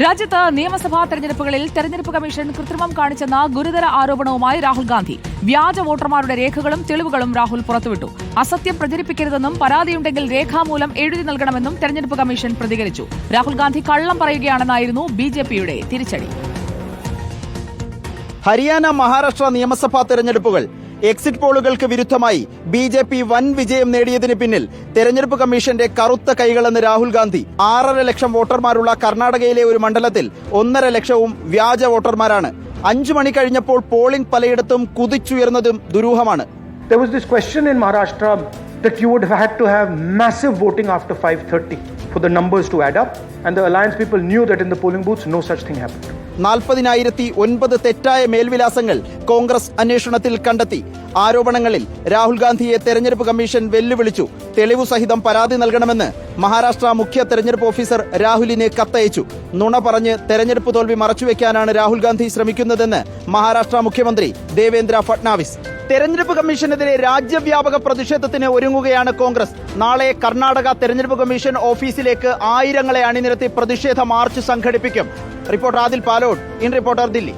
രാജ്യത്ത് നിയമസഭാ തെരഞ്ഞെടുപ്പുകളിൽ തെരഞ്ഞെടുപ്പ് കമ്മീഷൻ കൃത്രിമം കാണിച്ചെന്ന ഗുരുതര ആരോപണവുമായി രാഹുൽ ഗാന്ധി. വ്യാജ വോട്ടർമാരുടെ രേഖകളും തെളിവുകളും രാഹുൽ പുറത്തുവിട്ടു. അസത്യം പ്രചരിപ്പിക്കരുതെന്നും പരാതിയുണ്ടെങ്കിൽ രേഖാമൂലം എഴുതി നൽകണമെന്നും തെരഞ്ഞെടുപ്പ് കമ്മീഷൻ പ്രതികരിച്ചു. രാഹുൽ ഗാന്ധി കള്ളം പറയുകയാണെന്നായിരുന്നു ബിജെപിയുടെ തിരിച്ചടി. ഹരിയാന മഹാരാഷ്ട്ര നിയമസഭാ തെരഞ്ഞെടുപ്പുകൾ. എക്സിറ്റ് പോളുകൾക്ക് വിരുദ്ധമായി ബി ജെ പി വൻ വിജയം നേടിയതിന് പിന്നിൽ തെരഞ്ഞെടുപ്പ് കമ്മീഷന്റെ കറുത്ത കൈകളെന്ന് രാഹുൽ ഗാന്ധി ആറര ലക്ഷം വോട്ടർമാരുള്ള കർണാടകയിലെ ഒരു മണ്ഡലത്തിൽ ഒന്നര ലക്ഷവും വ്യാജ വോട്ടർമാരാണ്. അഞ്ചു മണി കഴിഞ്ഞപ്പോൾ പോളിംഗ് പലയിടത്തും കുതിച്ചുയർന്നതും ദുരൂഹമാണ്. There was this question in Maharashtra that you would have had to have massive voting after 5:30 for the numbers to add up, and the alliance people knew that in the polling booths no such thing happened. നാൽപ്പതിനായിരത്തി ഒൻപത് തെറ്റായ മേൽവിലാസങ്ങൾ കോൺഗ്രസ് അന്വേഷണത്തിൽ കണ്ടെത്തി. ആരോപണങ്ങളിൽ രാഹുൽ ഗാന്ധിയെ തെരഞ്ഞെടുപ്പ് commission വെല്ലുവിളിച്ചു. തെളിവു സഹിതം പരാതി നൽകണമെന്ന് മഹാരാഷ്ട്ര മുഖ്യ തെരഞ്ഞെടുപ്പ് ഓഫീസർ രാഹുലിനെ കത്തയച്ചു. നുണ പറഞ്ഞ് തെരഞ്ഞെടുപ്പ് തോൽവി മറച്ചുവെക്കാനാണ് രാഹുൽ ഗാന്ധി ശ്രമിക്കുന്നതെന്ന് മഹാരാഷ്ട്ര മുഖ്യമന്ത്രി ദേവേന്ദ്ര ഫട്നാവിസ്. തെരഞ്ഞെടുപ്പ് കമ്മീഷനെതിരെ രാജ്യവ്യാപക പ്രതിഷേധത്തിന് ഒരുങ്ങുകയാണ് കോൺഗ്രസ്. നാളെ കർണാടക തെരഞ്ഞെടുപ്പ് കമ്മീഷൻ ഓഫീസിലേക്ക് ആയിരങ്ങളെ അണിനിരത്തി പ്രതിഷേധ മാർച്ച് സംഘടിപ്പിക്കും. Reporter Adil Palode. In reporter Delhi.